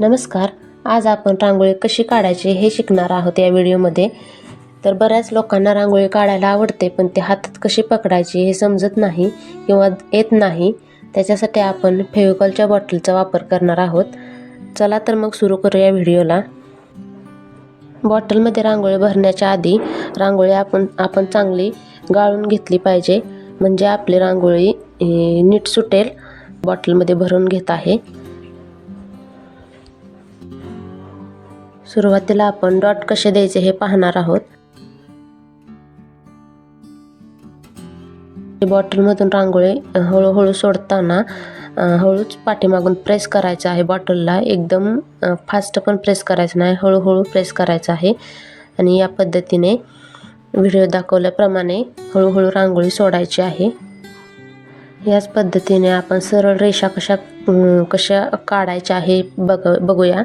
नमस्कार. आज आपण रांगोळी कशी काढायची हे शिकणार आहोत या व्हिडिओमध्ये. तर बऱ्याच लोकांना रांगोळी काढायला आवडते पण ते हातात कशी पकडायची हे समजत नाही किंवा येत नाही. त्याच्यासाठी आपण फेविकॉलच्या बॉटलचा वापर करणार आहोत. चला तर मग सुरू करूया व्हिडिओला. बॉटलमध्ये रांगोळी भरण्याच्या आधी रांगोळी आपण आपण चांगली गाळून घेतली पाहिजे. म्हणजे आपली रांगोळी नीट सुटेल. बॉटलमध्ये भरून घेत आहे. सुरुवातीला आपण डॉट कसे द्यायचे हे पाहणार आहोत. बॉटलमधून रांगोळी हळूहळू सोडताना हळूच पाठीमागून प्रेस करायचं आहे बॉटलला एकदम फास्ट पण प्रेस करायचं नाही हळूहळू प्रेस करायचं आहे. आणि या पद्धतीने व्हिडिओ दाखवल्याप्रमाणे हळूहळू रांगोळी सोडायची आहे. याच पद्धतीने आपण सरळ रेषा कशा कशा काढायच्या आहे बघ बघूया.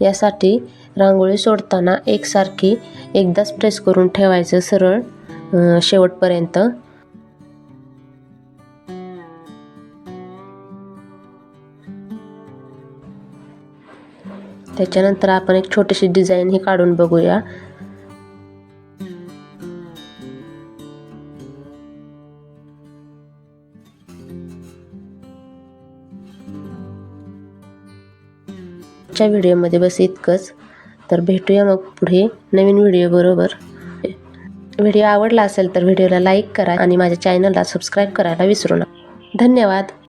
यासाठी रांगोळी सोडताना एकसारखी एकदाच प्रेस करून ठेवायचं सरळ शेवटपर्यंत. त्याच्यानंतर आपण एक छोटीशी डिझाईन ही काढून बघूया. च्या व्हिडिओमध्ये बस इतकंच. तर भेटूया मग पुढे नवीन व्हिडिओ बरोबर. व्हिडिओ आवडला असेल तर व्हिडिओला लाईक करा आणि माझ्या चॅनलला सबस्क्राईब करायला विसरू नका. धन्यवाद.